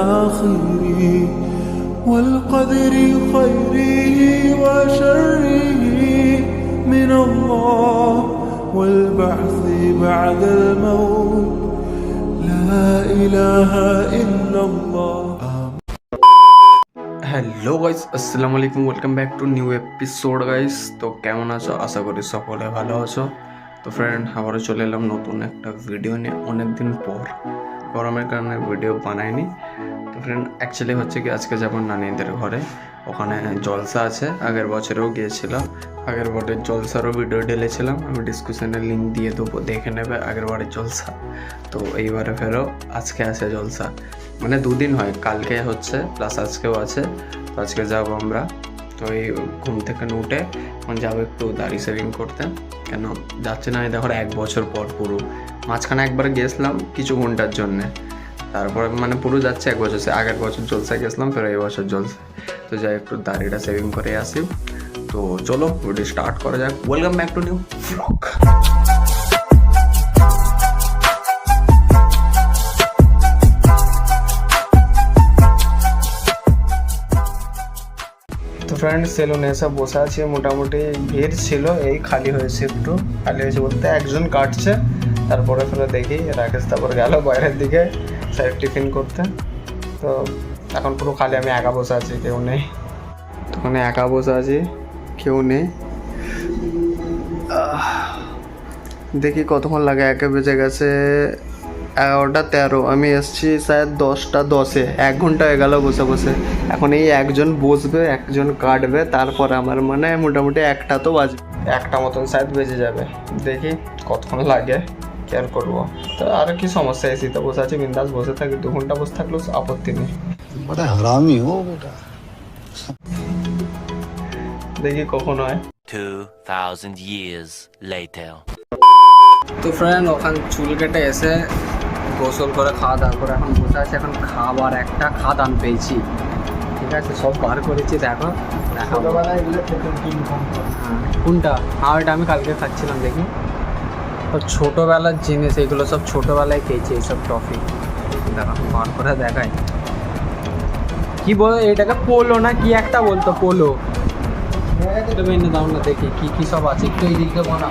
واليوم الآخر والقدر خيره وشره من الله والبعث بعد الموت لا إله إلا الله hello guys আসসালামু আলাইকুম welcome back to new episode guys তো কেমন আছো আশা করি সকলে ভালো আছো তো ফ্রেন্ড আবারও চলে এলাম নতুন একটা ভিডিও নিয়ে অনেক দিন পর গরমের কারণে ভিডিও বানাইনি। তো ফ্রেন্ড অ্যাকচুয়ালি হচ্ছে কি, আজকে যাব নানিদের ঘরে। ওখানে জলসা আছে, আগের বছরেও গিয়েছিলাম। আগের বারের জলসারও ভিডিও ঢেলেছিলাম। আমি ডিসক্রিপশনে লিঙ্ক দিয়ে দেবো, দেখে নেবে আগের বারের জলসা। তো এইবারে ফেরো আজকে আছে জলসা। মানে দুদিন হয়, কালকে হচ্ছে প্লাস আজকেও আছে। তো আজকে যাব আমরা। তো এই ঘুম থেকে উঠে, এখন যাব একটু দাড়ি সেভিং করতে। কেন, যাচ্ছে না এই দেখো এক বছর পর পুরো। মাঝখানে একবার গেছিলাম কিছু ঘণ্টার জন্যে। তারপর মানে পুরো যাচ্ছে এক বছর আগের বছর জলসা গেছিলাম, ফের এই বছর জলসা। তো যাই একটু দাড়িটা সেভিং করে আসি। তো চলো ভিডিও স্টার্ট করা যাক। Welcome back to new blog friend সেলুনে এসে বসে আছি। মোটামুটি ভিড় ছিল, এই খালি হয়েছে একটু। খালি হয়েছে বলতে একজন কাটছে। তারপরে ফেলে দেখি রাকেশ তারপর গেল বাইরের দিকে স্যার টিফিন করতে। তো এখন পুরো খালি আমি একা বসে আছি, কেউ নেই। তখন একা বসে আছি, কেউ নেই। দেখি কতক্ষণ লাগে, একে বেজে গেছে এগারোটা তেরো। আমি এসছি স্যার দশটা দশে, এক ঘণ্টা হয়ে গেল বসে বসে। এখন এই একজন বসবে, একজন কাটবে, তারপর আমার মানে মোটামুটি একটা তো বাজবে। একটা মতন স্যার বেজে যাবে। দেখি কতক্ষণ লাগে। কেয়ার করব। তো আর কি সমস্যা? এসি তো বসে আছে বিন্দাস বসে থাকি দু ঘণ্টা বসে থাকলেও আপত্তি নেই। হারামি ও দেখি কখন হয়। তো ফ্রেন্ড ওখান চুল কেটে এসে গোসল করে খাওয়া দাওয়া করে এখন বসে আছে। এখন খাবার একটা খাদান পেয়েছি। ঠিক আছে সব বার করেছি দেখো। হ্যাঁ, কোনটা হ্যাঁ এটা আমি কালকে খাচ্ছিলাম দেখি। তো ছোটোবেলার জিনিস, এগুলো সব ছোটোবেলায় খেয়েছি, এইসব ট্রফি। দেখো বার করে দেখাই। কি বল, এটাকে পোলো না কি একটা বলতো, পোলো? এনে না, দেখি কি কি সব আছে, একটু এই দিকে বানা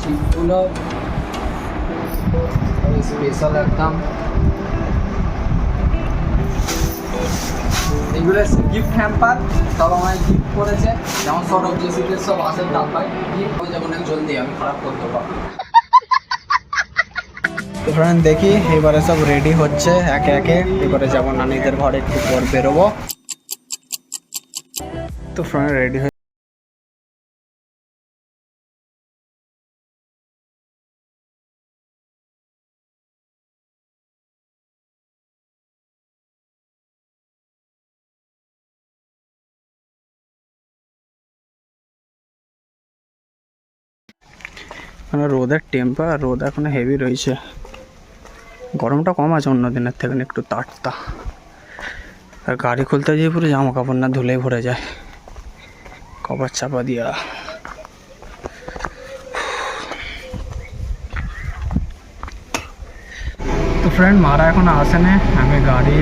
চিপগুলো স্পেশাল একদম। এগুলো গিফট হ্যাম্পার সব আমায় গিফট করেছে। যেমন সৌরভ জেসিকের সব আসেন পাই। গিফট হয়ে যাব জলদি, আমি খারাপ করতে পারব দেখি, এবারে সব রেডি হচ্ছে, একে একে। এবারে যাব, নানিদের ঘরে একটু পর বেরোবো। তো ফ্রেন্ড রেডি হয়ে মানে রোদের টেম্পার রোদ এখন হেভি রয়েছে। গরমটা কম আছে অন্য দিনের থেকে একটু তাটতা আর গাড়ি খুলতে গিয়ে পুরো জামা কাপড় না ধুলেই ভরে যায়। কভার চাপা দিয়া। তো ফ্রেন্ড মারা এখন আসে না আমি গাড়ি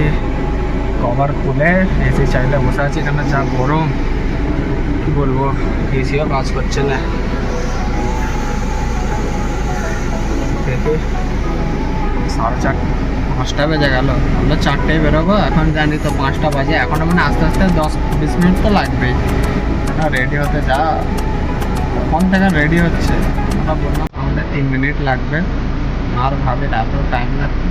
কভার খুলে এসি চাইলে বসে আছি। এখানে যা গরম, কি বলব? এসিও কাজ করছে না। দেখি সাড়ে চারটে পাঁচটা বেজে গেল। আমরা চারটেই বেরোবো, এখন জানি তো পাঁচটা বাজে। এখন মানে আস্তে আস্তে দশ বিশ মিনিট তো লাগবেই। রেডি হতে যা, কখন থেকে রেডি হচ্ছে? আমরা বললাম আমাদের তিন মিনিট লাগবে। আর ভাবে এত টাইম লাগবে।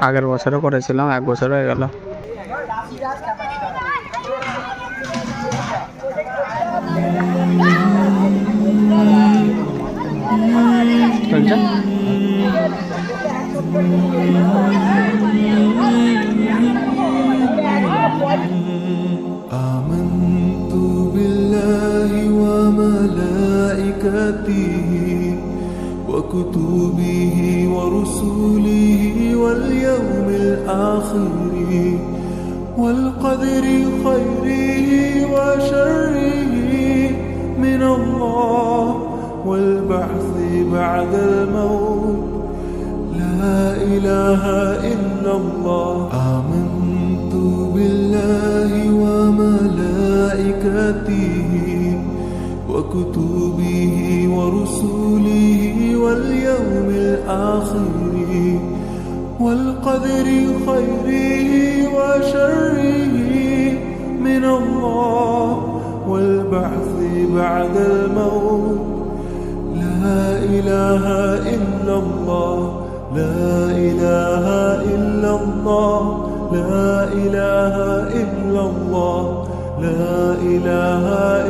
আগের বছরও করেছিলাম এক বছর হয়ে গেল চলছে آمنت بالله وملائكته وكتبه ورسله واليوم الآخر والقدر خيره وشره من الله والبعث بعد الموت. لا إله إلا الله. آمنت بالله وملائكته وكتبه ورسله واليوم الآخر والقدر خيره وشره من الله والبعث بعد الموت. لا إله إلا الله لا إله إلا الله لا إله إلا الله. لا إله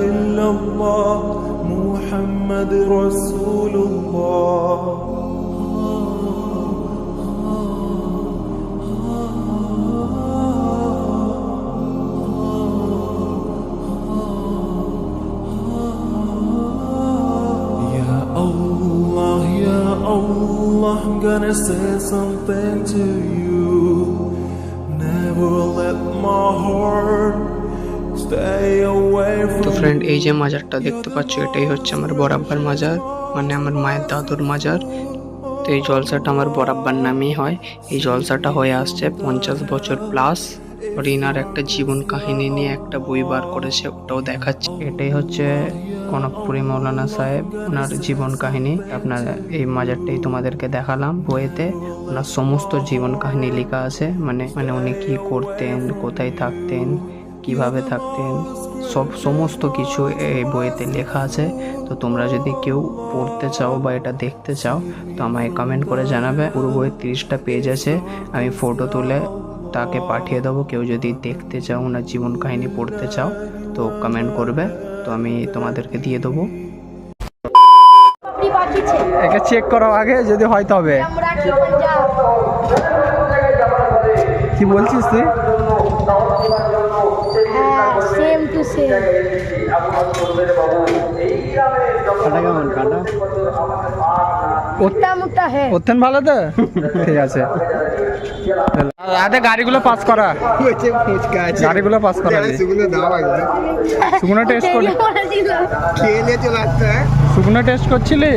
إلا الله محمد رسول الله I'm gonna say something to you. Never let my heart তো ফ্রেন্ড এই যে মাজারটা দেখতে পাচ্ছ, এটাই হচ্ছে আমার বরাব্বার মাজার মানে আমার মায়ের দাদুর মাজার। তো এই জলসাটা আমার বরাব্বার নামেই হয়। এই জলসাটা হয়ে আসছে পঞ্চাশ বছর প্লাস রিনার একটা জীবন কাহিনী নিয়ে একটা বই বার করেছে, ওটাও দেখাচ্ছে। এটাই হচ্ছে কনকপুরি মৌলানা সাহেব, ওনার জীবন কাহিনী। আপনার এই মাজারটাই তোমাদেরকে দেখালাম বইয়েতে ওনার সমস্ত জীবন কাহিনী লেখা আছে মানে মানে উনি কি করতেন, কোথায় থাকতেন কীভাবে থাকতেন সব সমস্ত কিছু এই বইয়েতে লেখা আছে। তো তোমরা যদি কেউ পড়তে চাও বা এটা দেখতে চাও তো আমায় কমেন্ট করে জানাবে। পুরো বইয়ের তিরিশটা পেজ আছে আমি ফটো তুলে তাকে পাঠিয়ে দেবো। কেউ যদি দেখতে চাও ওনার জীবন কাহিনী পড়তে চাও তো কমেন্ট করবে। তো আমি তোমাদেরকে দিয়ে দেবো। একে চেক করো আগে যদি হয় তবে। কি বলছিস তুই হ্যাঁ হ্যাঁ ভালো তো? ঠিক আছে। আরে গাড়িগুলো পাস করা। গাড়িগুলো পাস করা শুকনো টেস্ট শুকনো টেস্ট করছিলি?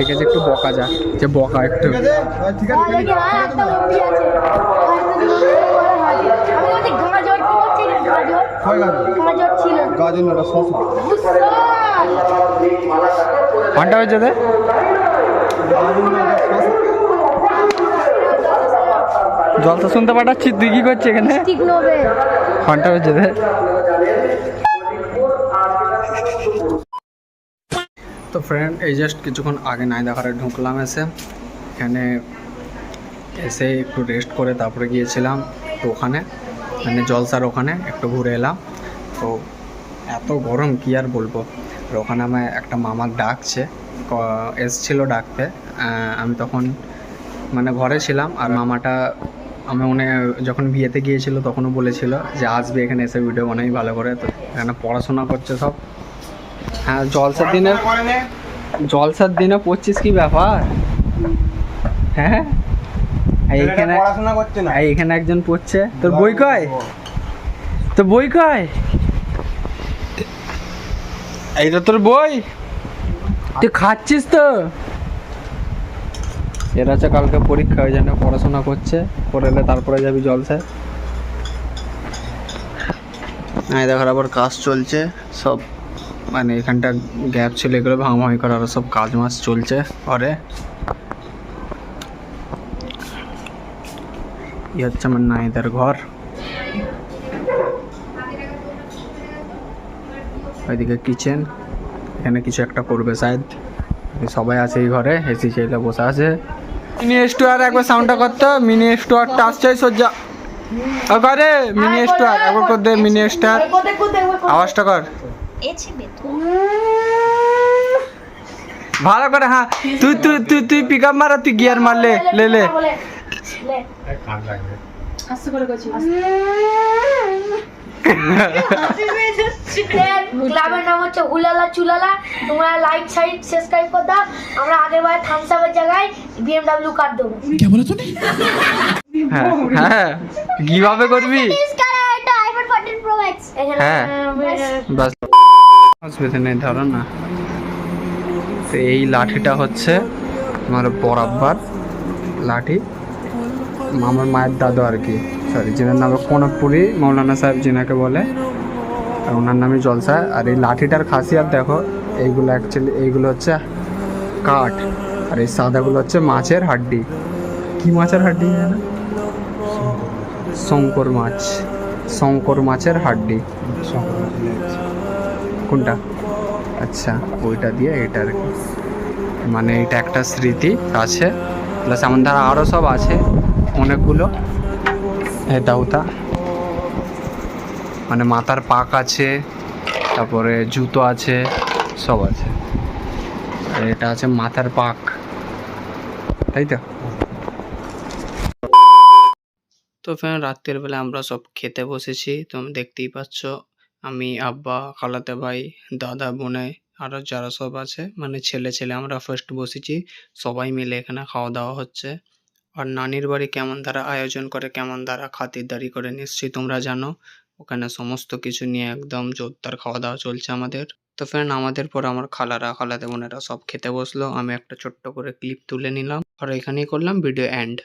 একে যে একটু বকা যা। যে বকা একটু। দেখি হ্যাঁ মুক্তি আছে আমি বলছি গাজর কি গাজর। ছিল। হয়েছে দে জলসা শুনতে পাঠাচ্ছি তুই কি করছিস এখানে? ঘণ্টা হয়েছে দে তো ফ্রেন্ড এই জাস্ট কিছুক্ষণ আগে নাইদাঘাটে ঢুকলাম এসে। এখানে এসে একটু রেস্ট করে তারপরে গিয়েছিলাম তো ওখানে। মানে জলসার ওখানে, একটু ঘুরে এলাম। তো এত গরম, কি আর বলব? আর ওখানে আমায় একটা মামার ডাকছে এসছিল ডাকতে। আমি তখন মানে ঘরে ছিলাম, আর মামাটা আমি মনে যখন বিয়েতে গিয়েছিল, তখনও বলেছিল যে, আসবে এখানে, এসে ভিডিও বানাই ভালো করে। তো এখানে পড়াশোনা করছে সব। হ্যাঁ জলসার দিনে জলসার দিনে পড়ছিস কি ব্যাপার? হ্যাঁ? এইখানে পড়াশোনা করছে না। এই এখানে একজন পড়ছে। তোর বই কয়? তোর বই কয়? এইটা তোর বই? তুই খাচ্ছিস তো? এরা হচ্ছে কালকে পরীক্ষা ওই জন্য পড়াশোনা করছে। করে তারপরে যাবি জলসায় এই দেখার আবার কাজ চলছে। সব মানে এখানটা গ্যাপ ছিল এগুলো ভাঙাভাঙি করার সব কাজ মাস চলছে ঘরে। এই হচ্ছে আমার নাইদের ঘর। ওইদিকে কিচেন এখানে কিছু একটা করবে শায়দ সবাই আছে এই ঘরে এসি চাইলে বসে আছে। মিনি স্টোয়ার একবার সাউন্ডটা করতে মিনি স্টোয়ারটা আসছে সজ্জা করে মিনি স্টোয়ার একবার কর দে মিনি স্টার আওয়াজটা কর। ভালো করে হ্যাঁ। তুই তুই তুই তুই পিক আপ মারা তুই গিয়ার মারলে লে লে ক্লাবের নাম হচ্ছে হুলালা চুলালা। তোমরা লাইক সাইড সাবস্ক্রাইব করে দাও। আমরা আগের বার থামস আপের জায়গায় বিএমডব্লিউ কার্ড দেবো। হ্যাঁ হ্যাঁ কীভাবে করবি? হ্যাঁ বাস। অসুবিধা নেই ধরো না। তো এই লাঠিটা হচ্ছে আমার বরাব্বার লাঠি। আমার মায়ের দাদু আর কি। সরি যিনার নামে কোনপুরি মৌলানা সাহেব যিনাকে বলে। আর ওনার নামে জলসা। আর এই লাঠিটার খাসিয়াত দেখো, এইগুলো অ্যাকচুয়ালি এইগুলো হচ্ছে কাঠ। আর এই সাদাগুলো হচ্ছে মাছের হাড্ডি। কি মাছের হাড্ডি শঙ্কর মাছ। শঙ্কর মাছের হাড্ডি। কোনটা? আচ্ছা ওইটা দিয়ে এটা আর কি। মানে এটা একটা স্মৃতি আছে। প্লাস ধারা আরও সব আছে। অনেকগুলো। দাউতা মানে মাথার পাক আছে, তারপরে জুতো আছে, সব আছে। আর এটা আছে মাথার পাক। তাই তো? তো ফ্রেন্ড রাত্রের বেলা আমরা সব খেতে বসেছি তুমি দেখতেই পাচ্ছ, আমি, আব্বা, খালাতে ভাই, দাদা, বোনে আরও যারা সব আছে মানে ছেলে ছেলে, আমরা ফার্স্ট বসেছি, সবাই মিলে এখানে খাওয়া দাওয়া হচ্ছে। আর নানির বাড়ি কেমন তারা আয়োজন করে, কেমন তারা খাতিরদারি করে, নিশ্চয়ই তোমরা জানো। ওখানে সমস্ত কিছু নিয়ে একদম জোরদার খাওয়া দাওয়া চলছে আমাদের। তো ফ্রেন্ড আমাদের পর আমার খালারা খালাতে বোনেরা সব খেতে বসল। আমি একটা ছোট্ট করে ক্লিপ তুলে নিলাম। আর এখানেই করলাম ভিডিও এন্ড